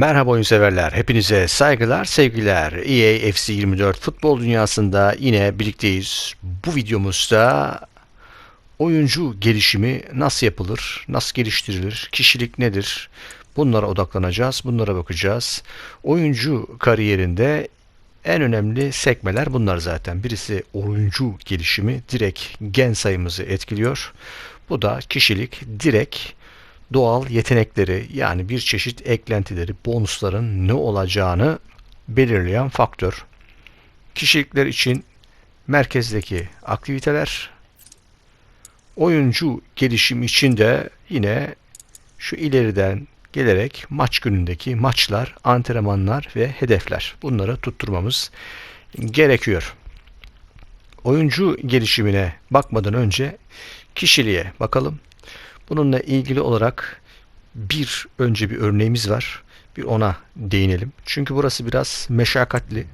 Merhaba oyun severler. Hepinize saygılar, sevgiler. EA FC 24 futbol dünyasında yine birlikteyiz. Bu videomuzda oyuncu gelişimi nasıl yapılır, nasıl geliştirilir, kişilik nedir? Bunlara odaklanacağız, bunlara bakacağız. Oyuncu kariyerinde en önemli sekmeler bunlar zaten. Birisi oyuncu gelişimi direkt gen sayımızı etkiliyor. Bu da kişilik direkt doğal yetenekleri yani bir çeşit eklentileri, bonusların ne olacağını belirleyen faktör. Kişilikler için merkezdeki aktiviteler, oyuncu gelişim için de yine şu ileriden gelerek maç günündeki maçlar, antrenmanlar ve hedefler. Bunları tutturmamız gerekiyor. Oyuncu gelişimine bakmadan önce kişiliğe bakalım. Bununla ilgili olarak bir önce bir örneğimiz var. Bir ona değinelim. Çünkü burası biraz meşakkatli.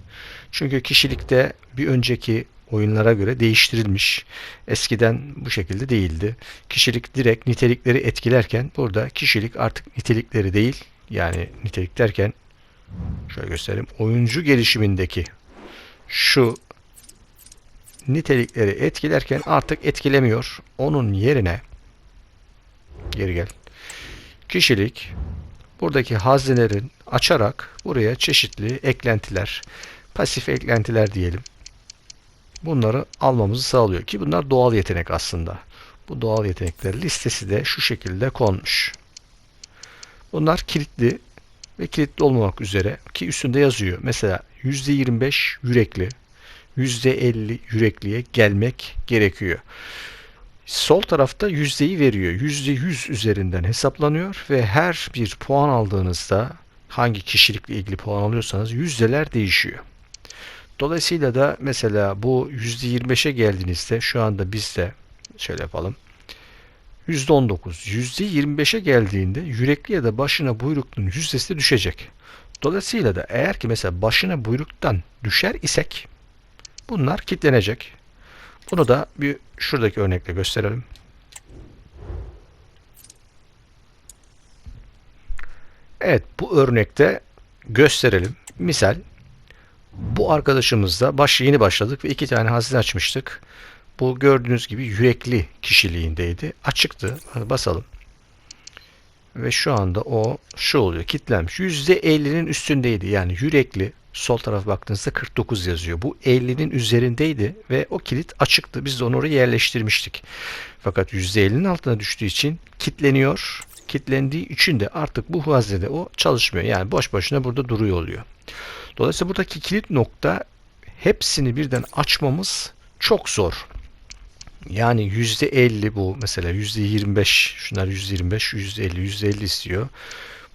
Çünkü kişilikte bir önceki oyunlara göre değiştirilmiş. Eskiden bu şekilde değildi. Kişilik direkt nitelikleri etkilerken burada kişilik artık nitelikleri değil. Yani nitelik derken şöyle göstereyim. Oyuncu gelişimindeki şu nitelikleri etkilerken artık etkilemiyor. Onun yerine Geri gel. Kişilik buradaki hazinelerin açarak buraya çeşitli eklentiler, pasif eklentiler diyelim. Bunları almamızı sağlıyor ki bunlar doğal yetenek aslında. Bu doğal yetenekler listesi de şu şekilde konmuş. Bunlar kilitli ve kilitli olmamak üzere ki üstünde yazıyor. Mesela %25 yürekli, %50 yürekliye gelmek gerekiyor. Sol tarafta yüzdeyi veriyor. Yüzde yüz üzerinden hesaplanıyor ve her bir puan aldığınızda hangi kişilikle ilgili puan alıyorsanız yüzdeler değişiyor. Dolayısıyla da mesela bu yüzde 25'e geldiğinizde şu anda biz de şöyle yapalım. Yüzde 19, yüzde 25'e geldiğinde yürekli ya da başına buyruklunun yüzdesi de düşecek. Dolayısıyla da eğer ki mesela başına buyruktan düşer isek bunlar kilitlenecek. Bunu da bir şuradaki örnekle gösterelim. Evet bu örnekte gösterelim. Misal bu arkadaşımızda baş yeni başladık ve iki tane hazine açmıştık. Bu gördüğünüz gibi yürekli kişiliğindeydi. Açıktı. Hadi basalım. Ve şu anda o şu oluyor. Kitlenmiş. %50'nin üstündeydi. Yani yürekli Sol tarafa baktığınızda 49 yazıyor. Bu 50'nin üzerindeydi ve o kilit açıktı. Biz de onu oraya yerleştirmiştik. Fakat %50'nin altına düştüğü için kitleniyor. Kitlendiği için de artık bu haznede o çalışmıyor. Yani boş başına burada duruyor oluyor. Dolayısıyla buradaki kilit nokta hepsini birden açmamız çok zor. Yani %50 bu mesela %25 şunlar %25 %50 %50 istiyor.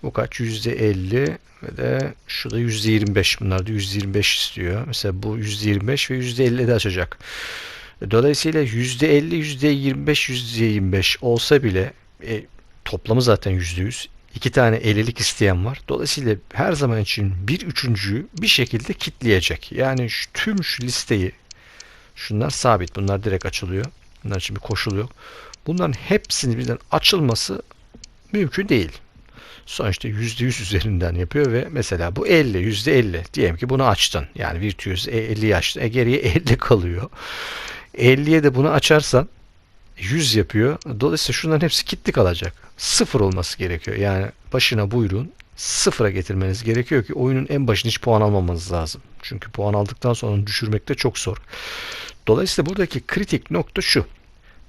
Bu kaç? %50 ve de şu da %25. Bunlar da %25 istiyor. Mesela bu %25 ve %50 de açacak. Dolayısıyla %50, %25, %25 olsa bile e, toplamı zaten %100. İki tane 50'lik isteyen var. Dolayısıyla her zaman için bir üçüncüyü bir şekilde kitleyecek. Yani şu, tüm şu listeyi şunlar sabit. Bunlar direkt açılıyor. Bunlar için bir koşul yok. Bunların hepsini birden açılması mümkün değil sonuçta %100 üzerinden yapıyor ve mesela bu 50, %50 diyelim ki bunu açtın. Yani Virtuos 50 açtın. E geriye 50 kalıyor. 50'ye de bunu açarsan 100 yapıyor. Dolayısıyla şunların hepsi kilitli kalacak. Sıfır olması gerekiyor. Yani başına buyurun sıfıra getirmeniz gerekiyor ki oyunun en başında hiç puan almamanız lazım. Çünkü puan aldıktan sonra düşürmek de çok zor. Dolayısıyla buradaki kritik nokta şu.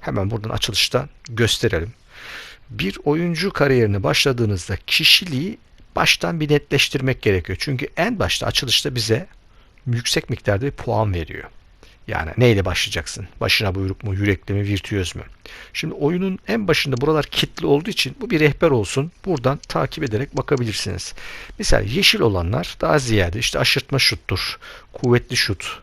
Hemen buradan açılıştan gösterelim bir oyuncu kariyerine başladığınızda kişiliği baştan bir netleştirmek gerekiyor. Çünkü en başta açılışta bize yüksek miktarda bir puan veriyor. Yani neyle başlayacaksın? Başına buyruk mu, yürekli mi, virtüöz mü? Şimdi oyunun en başında buralar kitli olduğu için bu bir rehber olsun. Buradan takip ederek bakabilirsiniz. Mesela yeşil olanlar daha ziyade işte aşırtma şuttur, kuvvetli şut,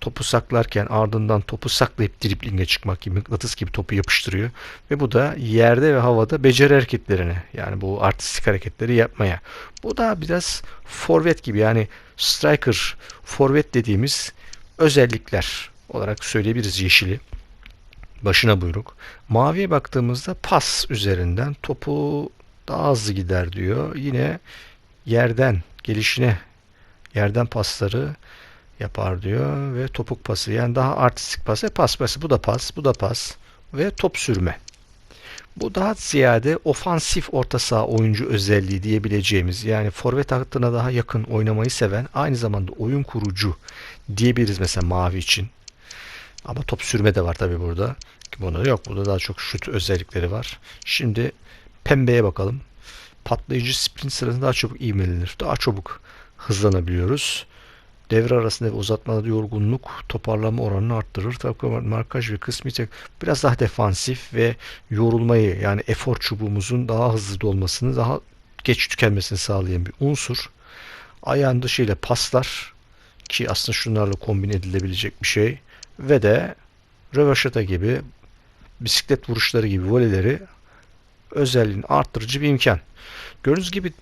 topu saklarken ardından topu saklayıp driblinge çıkmak gibi mıknatıs gibi topu yapıştırıyor. Ve bu da yerde ve havada beceri hareketlerini yani bu artistik hareketleri yapmaya. Bu da biraz forvet gibi yani striker, forvet dediğimiz özellikler olarak söyleyebiliriz yeşili. Başına buyruk. Maviye baktığımızda pas üzerinden topu daha hızlı gider diyor. Yine yerden gelişine yerden pasları yapar diyor ve topuk pası yani daha artistik pas. Pas pası bu da pas, bu da pas ve top sürme. Bu daha ziyade ofansif orta saha oyuncu özelliği diyebileceğimiz yani forvet hattına daha yakın oynamayı seven aynı zamanda oyun kurucu diyebiliriz mesela mavi için. Ama top sürme de var tabi burada. Bunda yok. Burada daha çok şut özellikleri var. Şimdi pembeye bakalım. Patlayıcı sprint sırasında daha çabuk ivmelenir. Daha çabuk hızlanabiliyoruz. Devre arasında ve uzatmada yorgunluk toparlama oranını arttırır. Tabii markaj ve kısmi tek biraz daha defansif ve yorulmayı yani efor çubuğumuzun daha hızlı dolmasını daha geç tükenmesini sağlayan bir unsur. Ayağın dışıyla paslar ki aslında şunlarla kombin edilebilecek bir şey ve de rövaşata gibi bisiklet vuruşları gibi voleleri özelliğini arttırıcı bir imkan. Gördüğünüz gibi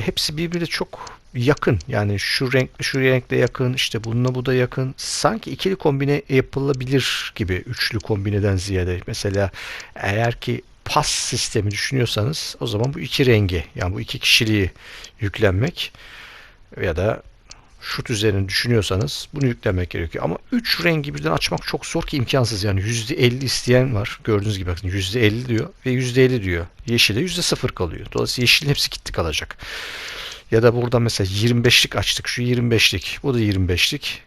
hepsi birbirine çok yakın. Yani şu renkle şu renkle yakın, işte bununla bu da yakın. Sanki ikili kombine yapılabilir gibi üçlü kombineden ziyade. Mesela eğer ki pas sistemi düşünüyorsanız o zaman bu iki rengi yani bu iki kişiliği yüklenmek ya da şut üzerine düşünüyorsanız bunu yüklemek gerekiyor. Ama 3 rengi birden açmak çok zor ki imkansız. Yani %50 isteyen var. Gördüğünüz gibi bakın %50 diyor ve %50 diyor. Yeşile %0 kalıyor. Dolayısıyla yeşilin hepsi gitti kalacak. Ya da burada mesela 25'lik açtık. Şu 25'lik. Bu da 25'lik.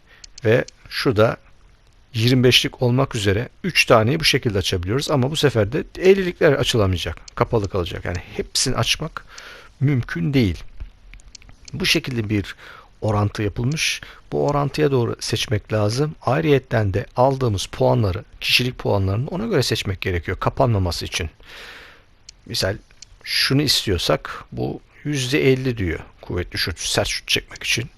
Ve şu da 25'lik olmak üzere 3 taneyi bu şekilde açabiliyoruz. Ama bu sefer de 50'likler açılamayacak. Kapalı kalacak. Yani hepsini açmak mümkün değil. Bu şekilde bir orantı yapılmış. Bu orantıya doğru seçmek lazım. Ayrıyetten de aldığımız puanları, kişilik puanlarını ona göre seçmek gerekiyor kapanmaması için. Misal şunu istiyorsak bu %50 diyor kuvvetli şut, sert şut çekmek için.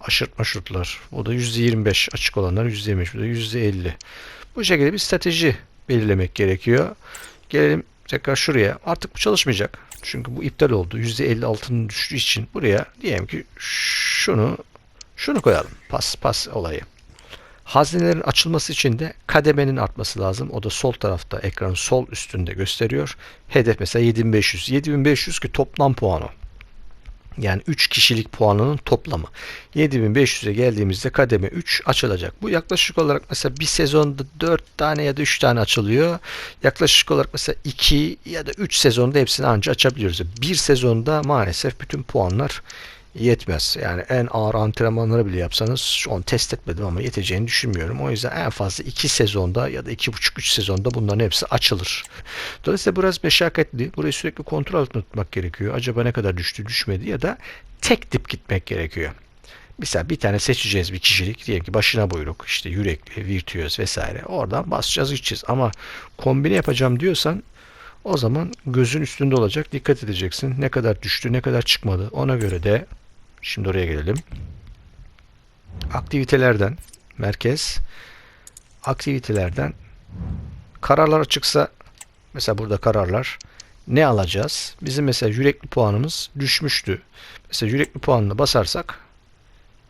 Aşırtma şutlar. O da %25 açık olanlar %25, bu da %50. Bu şekilde bir strateji belirlemek gerekiyor. Gelelim tekrar şuraya. Artık bu çalışmayacak. Çünkü bu iptal oldu. %50 altının düştüğü için buraya diyelim ki şunu şunu koyalım. Pas pas olayı. Hazinelerin açılması için de kademenin artması lazım. O da sol tarafta ekranın sol üstünde gösteriyor. Hedef mesela 7500. 7500 ki toplam puanı. Yani 3 kişilik puanının toplamı. 7500'e geldiğimizde kademe 3 açılacak. Bu yaklaşık olarak mesela bir sezonda 4 tane ya da 3 tane açılıyor. Yaklaşık olarak mesela 2 ya da 3 sezonda hepsini anca açabiliyoruz. Bir sezonda maalesef bütün puanlar yetmez. Yani en ağır antrenmanları bile yapsanız şu an test etmedim ama yeteceğini düşünmüyorum. O yüzden en fazla 2 sezonda ya da 2,5-3 sezonda bunların hepsi açılır. Dolayısıyla biraz meşakkatli. Burayı sürekli kontrol altında tutmak gerekiyor. Acaba ne kadar düştü düşmedi ya da tek dip gitmek gerekiyor. Mesela bir tane seçeceğiz bir kişilik. Diyelim ki başına buyruk, işte yürekli, virtüöz vesaire. Oradan basacağız, gideceğiz. Ama kombine yapacağım diyorsan o zaman gözün üstünde olacak. Dikkat edeceksin. Ne kadar düştü, ne kadar çıkmadı. Ona göre de Şimdi oraya gelelim. Aktivitelerden merkez aktivitelerden kararlar açıksa mesela burada kararlar ne alacağız? Bizim mesela yürekli puanımız düşmüştü. Mesela yürekli puanına basarsak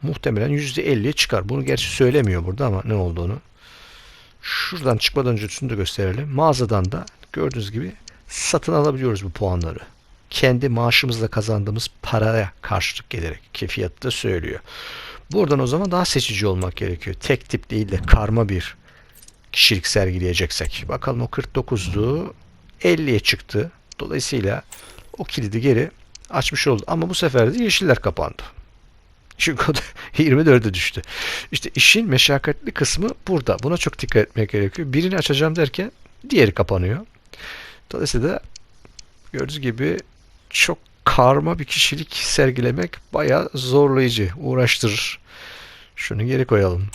muhtemelen %50'ye çıkar. Bunu gerçi söylemiyor burada ama ne olduğunu. Şuradan çıkmadan önce şunu da gösterelim. Mağazadan da gördüğünüz gibi satın alabiliyoruz bu puanları kendi maaşımızla kazandığımız paraya karşılık gelerek ki fiyatı da söylüyor. Buradan o zaman daha seçici olmak gerekiyor. Tek tip değil de karma bir kişilik sergileyeceksek. Bakalım o 49'du 50'ye çıktı. Dolayısıyla o kilidi geri açmış oldu. Ama bu sefer de yeşiller kapandı. Çünkü o da 24'e düştü. İşte işin meşakkatli kısmı burada. Buna çok dikkat etmek gerekiyor. Birini açacağım derken diğeri kapanıyor. Dolayısıyla gördüğünüz gibi çok karma bir kişilik sergilemek bayağı zorlayıcı, uğraştırır. Şunu geri koyalım.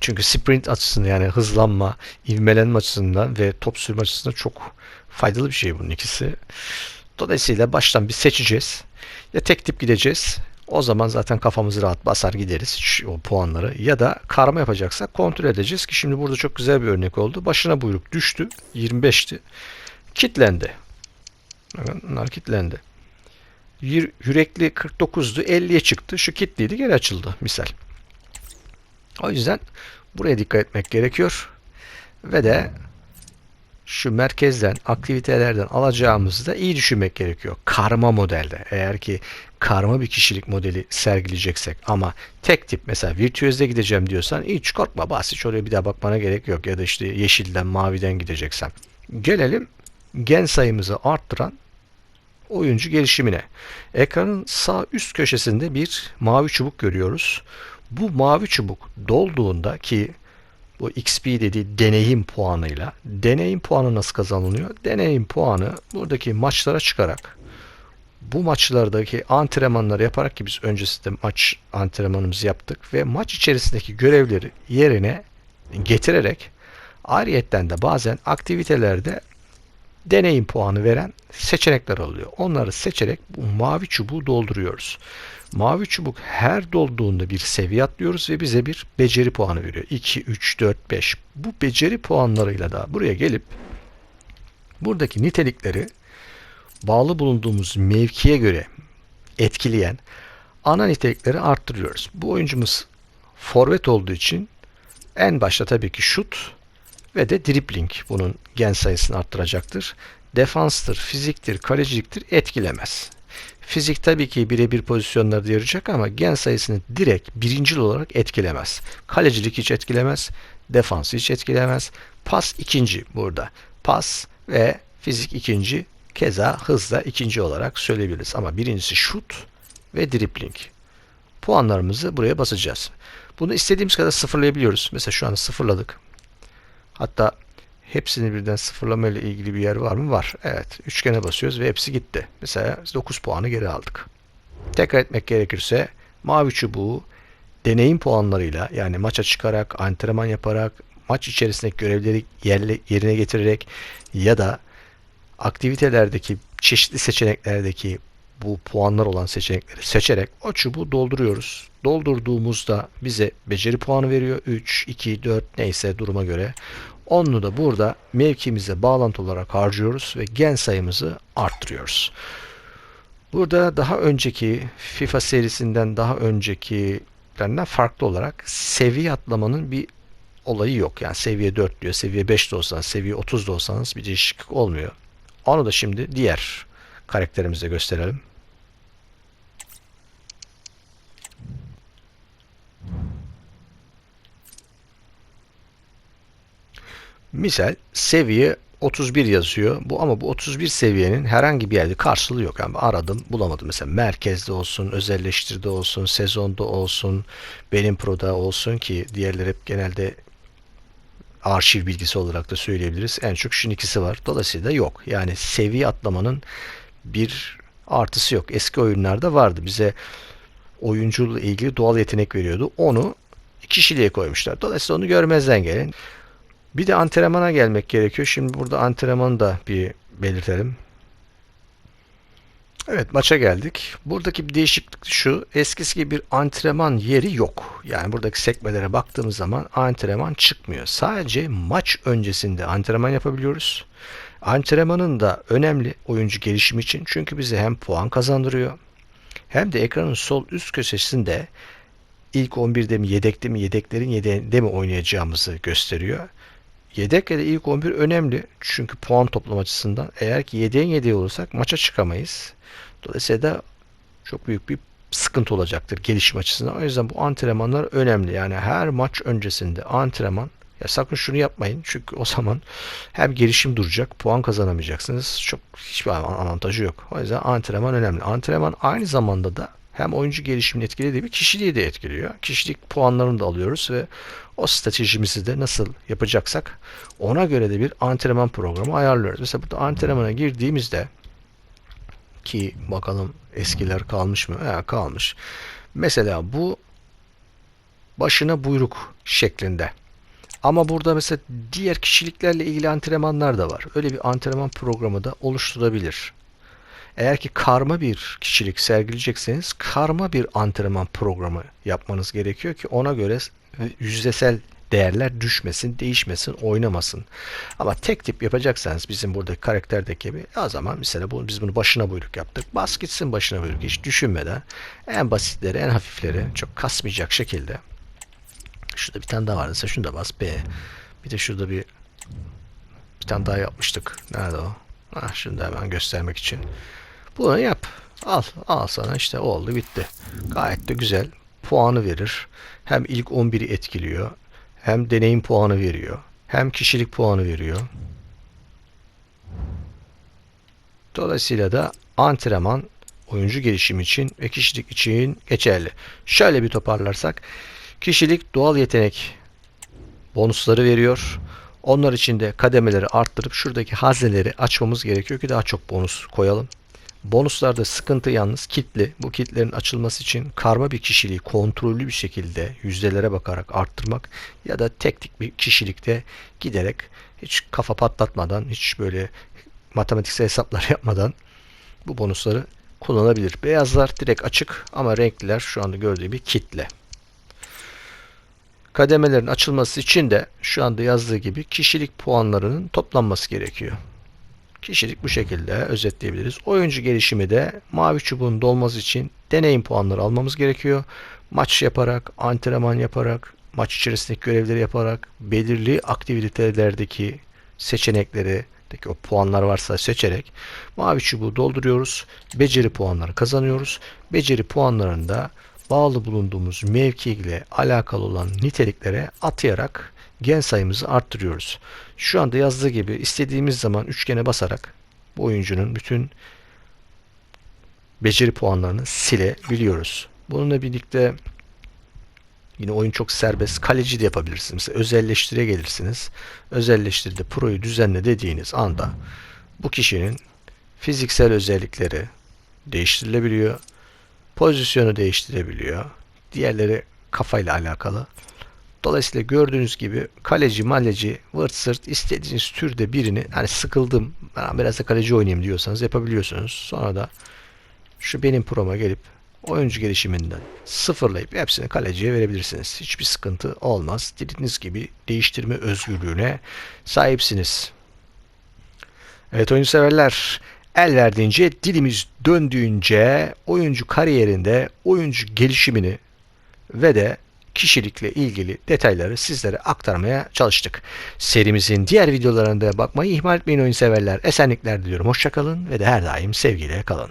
Çünkü sprint açısından yani hızlanma, ivmelenme açısından ve top sürme açısından çok faydalı bir şey bunun ikisi. Dolayısıyla baştan bir seçeceğiz. Ya tek tip gideceğiz. O zaman zaten kafamızı rahat basar gideriz o puanları. Ya da karma yapacaksak kontrol edeceğiz ki şimdi burada çok güzel bir örnek oldu. Başına buyruk düştü. 25'ti. Kitlendi. Bunlar kilitlendi. Yürekli 49'du 50'ye çıktı. Şu kilitliydi geri açıldı misal. O yüzden buraya dikkat etmek gerekiyor. Ve de şu merkezden, aktivitelerden alacağımızı da iyi düşünmek gerekiyor. Karma modelde. Eğer ki karma bir kişilik modeli sergileyeceksek ama tek tip mesela virtüözde gideceğim diyorsan hiç korkma basit oraya bir daha bakmana gerek yok ya da işte yeşilden maviden gideceksen. Gelelim gen sayımızı arttıran oyuncu gelişimine. Ekranın sağ üst köşesinde bir mavi çubuk görüyoruz. Bu mavi çubuk dolduğunda ki bu XP dediği deneyim puanıyla deneyim puanı nasıl kazanılıyor? Deneyim puanı buradaki maçlara çıkarak bu maçlardaki antrenmanları yaparak ki biz öncesinde maç antrenmanımızı yaptık ve maç içerisindeki görevleri yerine getirerek ayrıyetten de bazen aktivitelerde deneyim puanı veren seçenekler oluyor. Onları seçerek bu mavi çubuğu dolduruyoruz. Mavi çubuk her dolduğunda bir seviye atlıyoruz ve bize bir beceri puanı veriyor. 2, 3, 4, 5. Bu beceri puanlarıyla da buraya gelip buradaki nitelikleri bağlı bulunduğumuz mevkiye göre etkileyen ana nitelikleri arttırıyoruz. Bu oyuncumuz forvet olduğu için en başta tabii ki şut ve de dribbling bunun gen sayısını arttıracaktır. Defanstır, fiziktir, kaleciliktir etkilemez. Fizik tabii ki birebir pozisyonlarda yarayacak ama gen sayısını direkt birincil olarak etkilemez. Kalecilik hiç etkilemez. Defans hiç etkilemez. Pas ikinci burada. Pas ve fizik ikinci. Keza hızla ikinci olarak söyleyebiliriz. Ama birincisi şut ve dribbling. Puanlarımızı buraya basacağız. Bunu istediğimiz kadar sıfırlayabiliyoruz. Mesela şu an sıfırladık. Hatta hepsini birden sıfırlama ile ilgili bir yer var mı? Var. Evet. Üçgene basıyoruz ve hepsi gitti. Mesela 9 puanı geri aldık. Tekrar etmek gerekirse mavi çubuğu deneyim puanlarıyla yani maça çıkarak, antrenman yaparak, maç içerisindeki görevleri yerine getirerek ya da aktivitelerdeki çeşitli seçeneklerdeki bu puanlar olan seçenekleri seçerek o çubuğu dolduruyoruz. Doldurduğumuzda bize beceri puanı veriyor. 3, 2, 4 neyse duruma göre. Onu da burada mevkimize bağlantı olarak harcıyoruz ve gen sayımızı arttırıyoruz. Burada daha önceki FIFA serisinden daha öncekilerinden farklı olarak seviye atlamanın bir olayı yok. Yani seviye 4 diyor, seviye 5 de olsanız, seviye 30 da olsanız bir değişiklik olmuyor. Onu da şimdi diğer karakterimize gösterelim. Misal seviye 31 yazıyor. Bu ama bu 31 seviyenin herhangi bir yerde karşılığı yok. Yani aradım, bulamadım. Mesela merkezde olsun, özelleştirde olsun, sezonda olsun, benim proda olsun ki diğerleri hep genelde arşiv bilgisi olarak da söyleyebiliriz. En çok şunun ikisi var. Dolayısıyla yok. Yani seviye atlamanın bir artısı yok. Eski oyunlarda vardı. Bize oyuncuyla ilgili doğal yetenek veriyordu. Onu kişiliğe koymuşlar. Dolayısıyla onu görmezden gelin. Bir de antrenmana gelmek gerekiyor. Şimdi burada antrenmanı da bir belirtelim. Evet maça geldik. Buradaki bir değişiklik şu. Eskisi gibi bir antrenman yeri yok. Yani buradaki sekmelere baktığımız zaman antrenman çıkmıyor. Sadece maç öncesinde antrenman yapabiliyoruz. Antrenmanın da önemli oyuncu gelişimi için. Çünkü bize hem puan kazandırıyor hem de ekranın sol üst köşesinde ilk 11'de mi yedekte mi yedeklerin yedeğinde mi oynayacağımızı gösteriyor. Yedek ya da ilk 11 önemli. Çünkü puan toplam açısından. Eğer ki yedeğin yedeği olursak maça çıkamayız. Dolayısıyla da çok büyük bir sıkıntı olacaktır gelişim açısından. O yüzden bu antrenmanlar önemli. Yani her maç öncesinde antrenman ya sakın şunu yapmayın. Çünkü o zaman hem gelişim duracak, puan kazanamayacaksınız. Çok hiçbir avantajı yok. O yüzden antrenman önemli. Antrenman aynı zamanda da hem oyuncu gelişimini etkilediği bir kişiliği de etkiliyor. Kişilik puanlarını da alıyoruz ve o stratejimizi de nasıl yapacaksak ona göre de bir antrenman programı ayarlıyoruz. Mesela burada antrenmana girdiğimizde ki bakalım eskiler kalmış mı? Ya kalmış. Mesela bu başına buyruk şeklinde. Ama burada mesela diğer kişiliklerle ilgili antrenmanlar da var. Öyle bir antrenman programı da oluşturabilir. Eğer ki karma bir kişilik sergileyecekseniz karma bir antrenman programı yapmanız gerekiyor ki ona göre yüzdesel değerler düşmesin, değişmesin, oynamasın. Ama tek tip yapacaksanız bizim burada karakterdeki gibi o zaman mesela bu, biz bunu başına buyruk yaptık. Bas gitsin başına buyruk hiç düşünmeden en basitleri, en hafifleri çok kasmayacak şekilde Şurada bir tane daha vardı. Mesela şunu da bas. B. Bir de şurada bir Bir tane daha yapmıştık. Nerede o? Ha, şunu da hemen göstermek için. Bunu yap. Al. Al sana işte oldu bitti. Gayet de güzel. Puanı verir. Hem ilk 11'i etkiliyor. Hem deneyim puanı veriyor. Hem kişilik puanı veriyor. Dolayısıyla da antrenman oyuncu gelişimi için ve kişilik için geçerli. Şöyle bir toparlarsak kişilik doğal yetenek bonusları veriyor. Onlar için de kademeleri arttırıp şuradaki hazineleri açmamız gerekiyor ki daha çok bonus koyalım. Bonuslarda sıkıntı yalnız kitli. Bu kitlerin açılması için karma bir kişiliği kontrollü bir şekilde yüzdelere bakarak arttırmak ya da teknik bir kişilikte giderek hiç kafa patlatmadan, hiç böyle matematiksel hesaplar yapmadan bu bonusları kullanabilir. Beyazlar direkt açık ama renkliler şu anda gördüğü bir kitle. Kademelerin açılması için de şu anda yazdığı gibi kişilik puanlarının toplanması gerekiyor. Kişilik bu şekilde özetleyebiliriz. Oyuncu gelişimi de mavi çubuğun dolması için deneyim puanları almamız gerekiyor. Maç yaparak, antrenman yaparak, maç içerisindeki görevleri yaparak, belirli aktivitelerdeki seçenekleri, o puanlar varsa seçerek mavi çubuğu dolduruyoruz. Beceri puanları kazanıyoruz. Beceri puanlarında bağlı bulunduğumuz mevki ile alakalı olan niteliklere atayarak gen sayımızı arttırıyoruz. Şu anda yazdığı gibi istediğimiz zaman üçgene basarak bu oyuncunun bütün beceri puanlarını silebiliyoruz. Bununla birlikte yine oyun çok serbest. Kaleci de yapabilirsiniz. Mesela özelleştire gelirsiniz. Özelleştirde proyu düzenle dediğiniz anda bu kişinin fiziksel özellikleri değiştirilebiliyor. Pozisyonu değiştirebiliyor. Diğerleri kafayla alakalı. Dolayısıyla gördüğünüz gibi kaleci, maleci, vırt sırt istediğiniz türde birini hani sıkıldım ben biraz da kaleci oynayayım diyorsanız yapabiliyorsunuz. Sonra da şu benim programa gelip oyuncu gelişiminden sıfırlayıp hepsini kaleciye verebilirsiniz. Hiçbir sıkıntı olmaz. Dediğiniz gibi değiştirme özgürlüğüne sahipsiniz. Evet oyuncu severler el verdiğince dilimiz döndüğünce oyuncu kariyerinde oyuncu gelişimini ve de kişilikle ilgili detayları sizlere aktarmaya çalıştık. Serimizin diğer videolarında bakmayı ihmal etmeyin oyun severler. Esenlikler diliyorum. Hoşçakalın ve de her daim sevgiyle kalın.